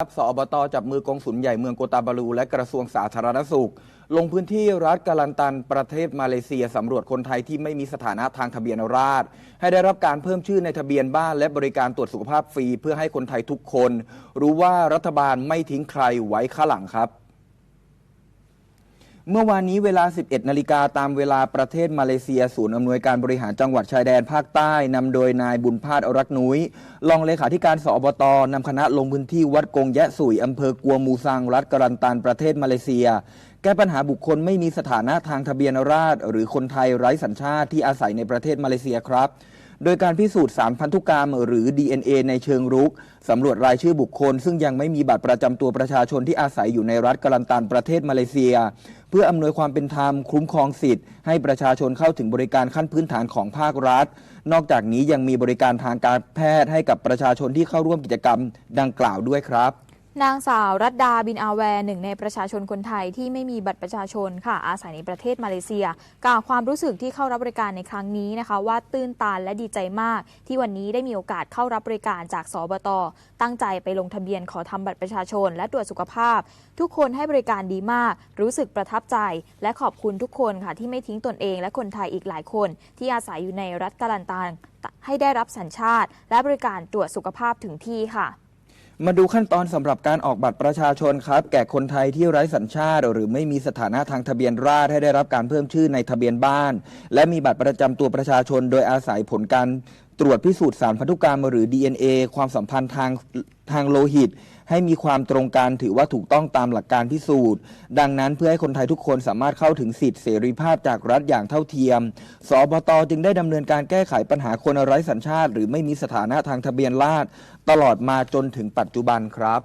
ครับสอบตจับมือกองสุลใหญ่เมืองโกตาบาลูและกระทรวงสาธารณสุข ลงพื้นที่รัฐกาลันตันประเทศมาเลเซียสำรวจคนไทยที่ไม่มีสถานะทางทะเบียนราษฎรให้ได้รับการเพิ่มชื่อในทะเบียนบ้านและบริการตรวจสุขภาพฟรี เพื่อให้คนไทยทุกคน รู้ว่ารัฐบาลไม่ทิ้งใครไว้ข้างหลังครับ เมื่อวานนี้เวลา 11 นาฬิกาตามเวลาประเทศมาเลเซีย ศูนย์อำนวยการบริหารจังหวัดชายแดนภาคใต้นำโดยนายบุญพาดอรักนุ้ยรองเลขาธิการสอบตนำคณะลงพื้นที่วัดกงแยะสุยอำเภอกัวมูซังรัฐกรันตันประเทศมาเลเซีย แก้ปัญหาบุคคลไม่มีสถานะทางทะเบียนราษฎรหรือคนไทยไร้สัญชาติที่อาศัยในประเทศมาเลเซียครับ โดยการพิสูจน์สารพันธุกรรม หรือ DNA ในเชิงรุกสำรวจรายชื่อบุคคล ซึ่งยังไม่มีบัตรประจำตัวประชาชนที่อาศัยอยู่ในรัฐกาลันตันประเทศมาเลเซีย เพื่ออำนวยความเป็นธรรมคุ้มครองสิทธิ์ให้ประชาชนเข้าถึงบริการขั้นพื้นฐานของภาครัฐ นอกจากนี้ยังมีบริการทางการแพทย์ให้กับประชาชนที่เข้าร่วมกิจกรรมดังกล่าวด้วยครับ นางสาวรัตดาบินอาแวร์หนึ่งในประชาชนคนไทยที่ไม่มีบัตรประชาชนค่ะอาศัยในประเทศมาเลเซียกล่าวความรู้สึกที่เข้ารับบริการในครั้งนี้นะคะ ว่าตื้นตันและดีใจมาก ที่วันนี้ได้มีโอกาสเข้ารับบริการจากสบต ตั้งใจไปลงทะเบียนขอทำบัตรประชาชน และตรวจสุขภาพ ทุกคนให้บริการดีมาก รู้สึกประทับใจ และขอบคุณทุกคนค่ะที่ไม่ทิ้งตนเอง และคนไทยอีกหลายคน ที่อาศัยอยู่ในรัฐกาลันตันให้ได้รับสัญชาติ และบริการตรวจสุขภาพถึงที่ค่ะ มาดูขั้นตอนสำหรับการออกบัตรประชาชนครับ แก่คนไทยที่ไร้สัญชาติ หรือไม่มีสถานะทางทะเบียนราษฎรให้ได้รับการเพิ่มชื่อในทะเบียนบ้าน และมีบัตรประจำตัวประชาชนโดยอาศัยผลการ ตรวจพิสูจน์สารพันธุกรรมหรือ DNA ความสัมพันธ์ทางทางโลหิต ให้มีความตรงกันถือว่าถูกต้องตามหลักการพิสูจน์ ดังนั้นเพื่อให้คนไทยทุกคนสามารถเข้าถึงสิทธิเสรีภาพจากรัฐอย่างเท่าเทียม สบตจึงได้ดำเนินการแก้ไขปัญหาคนไร้สัญชาติ หรือไม่มีสถานะทางทะเบียนราษฎรตลอดมาจนถึงปัจจุบันครับ